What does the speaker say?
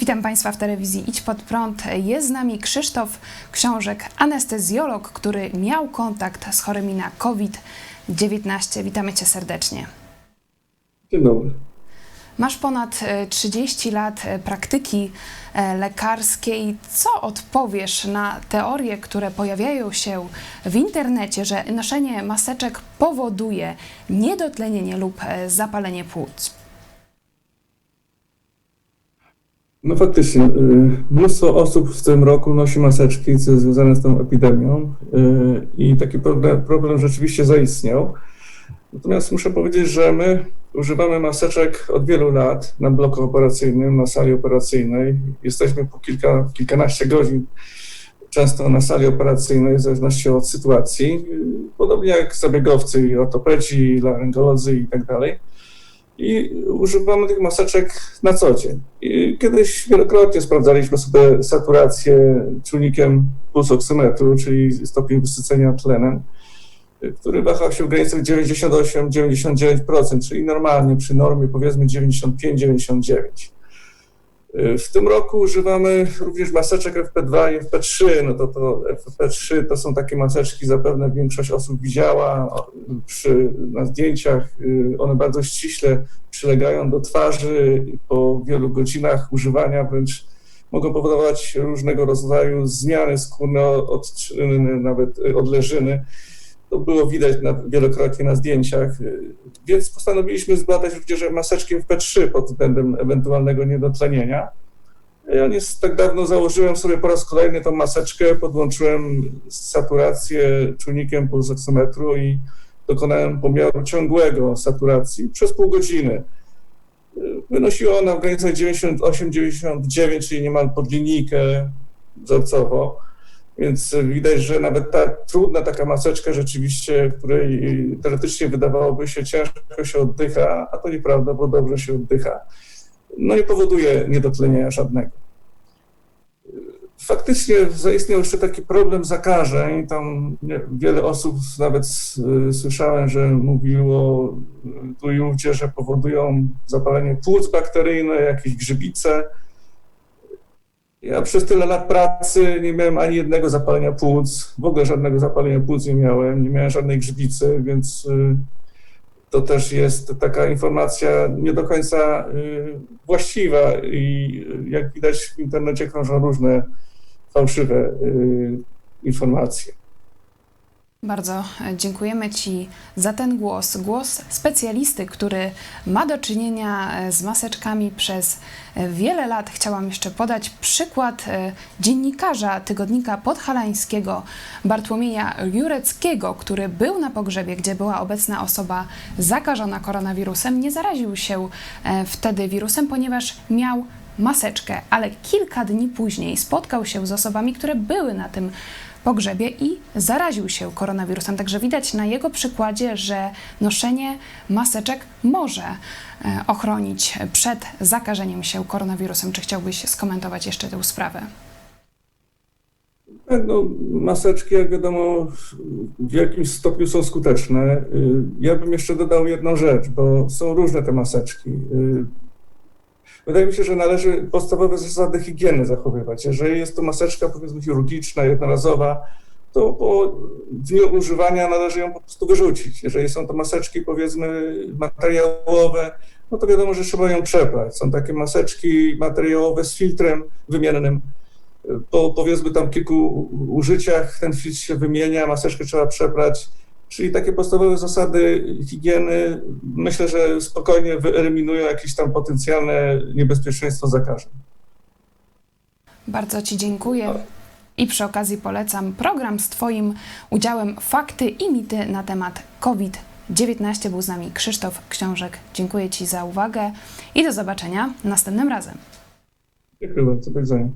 Witam Państwa w telewizji Idź Pod Prąd. Jest z nami Krzysztof Książek, anestezjolog, który miał kontakt z chorymi na COVID-19. Witamy Cię serdecznie. Dzień dobry. Masz ponad e, 30 lat e, praktyki e, lekarskiej. Co odpowiesz na teorie, które pojawiają się w internecie, że noszenie maseczek powoduje niedotlenienie lub e, zapalenie płuc? No faktycznie, y, mnóstwo osób w tym roku nosi maseczki, związane z tą epidemią y, i taki problem, problem rzeczywiście zaistniał. Natomiast muszę powiedzieć, że my używamy maseczek od wielu lat na bloku operacyjnym, na sali operacyjnej. Jesteśmy po kilka, kilkanaście godzin często na sali operacyjnej, w zależności od sytuacji. Y, Podobnie jak zabiegowcy i ortopedzi, i laryngolodzy i tak dalej. I używamy tych maseczek na co dzień. I kiedyś wielokrotnie sprawdzaliśmy sobie saturację czujnikiem pulsoksymetru, czyli stopień wysycenia tlenem, który wahał się w granicach 98-99%, czyli normalnie przy normie powiedzmy 95-99%. W tym roku używamy również maseczek FP2 i FP3. No to, to FP3 to są takie maseczki, zapewne większość osób widziała przy, na zdjęciach. One bardzo ściśle przylegają do twarzy. Po wielu godzinach używania wręcz mogą powodować różnego rodzaju zmiany skórne, odczyny, nawet odleżyny. To było widać na, wielokrotnie na zdjęciach, więc postanowiliśmy zbadać również maseczki FP3 pod względem ewentualnego niedotlenienia. Ja nie tak dawno założyłem sobie po raz kolejny tą maseczkę, podłączyłem saturację czujnikiem pulsoksymetru i dokonałem pomiaru ciągłego saturacji przez pół godziny. Wynosiła ona w granicach 98-99, czyli niemal pod linijkę wzorcowo. Więc widać, że nawet ta trudna taka maseczka rzeczywiście, której teoretycznie wydawałoby się ciężko się oddycha, a to nieprawda, bo dobrze się oddycha, no nie powoduje niedotlenienia żadnego. Faktycznie zaistniał jeszcze taki problem zakażeń. Tam wiele osób nawet słyszałem, że mówiło tu i ówdzie, że powodują zapalenie płuc bakteryjne, jakieś grzybice. Ja przez tyle lat pracy nie miałem ani jednego zapalenia płuc, w ogóle żadnego zapalenia płuc nie miałem, nie miałem żadnej grzybicy, więc to też jest taka informacja nie do końca właściwa i jak widać w internecie krążą różne fałszywe informacje. Bardzo dziękujemy Ci za ten głos. Głos specjalisty, który ma do czynienia z maseczkami przez wiele lat. Chciałam jeszcze podać przykład dziennikarza tygodnika podhalańskiego Bartłomieja Jureckiego, który był na pogrzebie, gdzie była obecna osoba zakażona koronawirusem. Nie zaraził się wtedy wirusem, ponieważ miał maseczkę, ale kilka dni później spotkał się z osobami, które były na tym pogrzebie i zaraził się koronawirusem. Także widać na jego przykładzie, że noszenie maseczek może ochronić przed zakażeniem się koronawirusem. Czy chciałbyś skomentować jeszcze tę sprawę? Tak, no, maseczki, jak wiadomo, w jakimś stopniu są skuteczne. Ja bym jeszcze dodał jedną rzecz, bo są różne te maseczki. Wydaje mi się, że należy podstawowe zasady higieny zachowywać. Jeżeli jest to maseczka, powiedzmy, chirurgiczna, jednorazowa, to po dniu używania należy ją po prostu wyrzucić. Jeżeli są to maseczki, powiedzmy, materiałowe, no to wiadomo, że trzeba ją przeprać. Są takie maseczki materiałowe z filtrem wymiennym. Po powiedzmy tam kilku użyciach ten filtr się wymienia, maseczkę trzeba przeprać. Czyli takie podstawowe zasady higieny myślę, że spokojnie wyeliminują jakieś tam potencjalne niebezpieczeństwo zakażeń. Bardzo Ci dziękuję. I przy okazji polecam program z Twoim udziałem Fakty i mity na temat COVID-19. Był z nami Krzysztof Książek. Dziękuję Ci za uwagę i do zobaczenia następnym razem. Dziękuję bardzo. Do widzenia.